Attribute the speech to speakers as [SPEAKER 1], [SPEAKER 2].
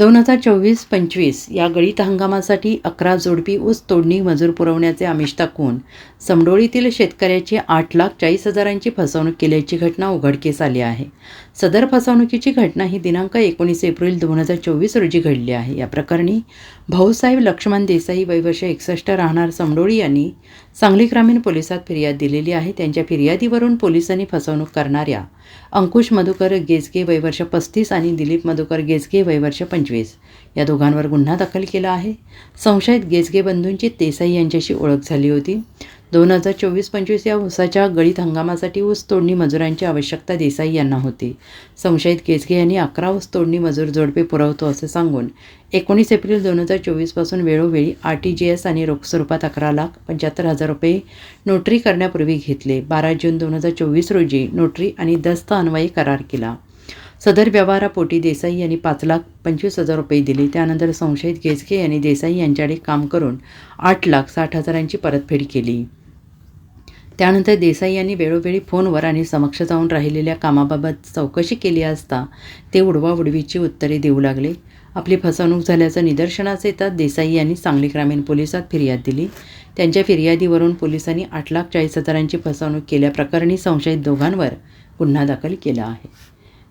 [SPEAKER 1] दोन हजार चोवीस पंचवीस या गळीत हंगामासाठी अकरा जोडपी ऊस तोडणी मजूर पुरवण्याचे आमिष टाकून समडोळीतील शेतकऱ्याची आठ लाख चाळीस हजारांची फसवणूक केल्याची घटना उघडकीस आली आहे. सदर फसवणुकीची घटना ही दिनांक एकोणीस एप्रिल दोन हजार चोवीस रोजी घडली आहे. या प्रकरणी भाऊसाहेब लक्ष्मण देसाई वैवर्ष एकसष्ट राहणार समडोळी यांनी सांगली ग्रामीण पोलिसात फिर्याद दिलेली आहे. त्यांच्या फिर्यादीवरून पोलिसांनी फसवणूक करणाऱ्या अंकुश मधुकर गेजगे वैवर्ष पस्तीस आणि दिलीप मधुकर गेजगे वैवर्ष पंचवीस या दोघांवर गुन्हा दाखल केला आहे. संशयित गेजगे बंधूंची देसाई यांच्याशी ओळख झाली होती. दोन हजार चोवीस पंचवीस या ऊसाच्या गळीत हंगामासाठी ऊस तोडणी मजुरांची आवश्यकता देसाई यांना होती. संशयित गेजगे यांनी अकरा ऊस तोडणी मजूर जोडपे पुरवतो असे सांगून एकोणीस एप्रिल दोन हजार चोवीसपासून वेळोवेळी आर टी जी एस आणि रोख स्वरूपात अकरा लाख पंच्याहत्तर हजार रुपये नोटरी करण्यापूर्वी घेतले. बारा जून दोन हजार चोवीस रोजी नोटरी आणि दस्त अन्वयी करार केला. सदर व्यवहारापोटी देसाई यांनी पाच लाख पंचवीस हजार रुपये दिले. त्यानंतर संशयित गेजगे यांनी देसाई यांच्याकडे काम करून आठ लाख साठ हजारांची परतफेड केली. त्यानंतर देसाई यांनी वेळोवेळी फोनवर आणि समक्ष जाऊन राहिलेल्या कामाबाबत चौकशी केली असता ते उडवाउडवीची उत्तरे देऊ लागले. आपली फसवणूक झाल्याचं निदर्शनास येतात देसाई यांनी सांगली ग्रामीण पोलिसात फिर्याद दिली. त्यांच्या फिर्यादीवरून पोलिसांनी आठ लाख चाळीस हजारांची फसवणूक केल्याप्रकरणी संशयित दोघांवर गुन्हा दाखल केला आहे.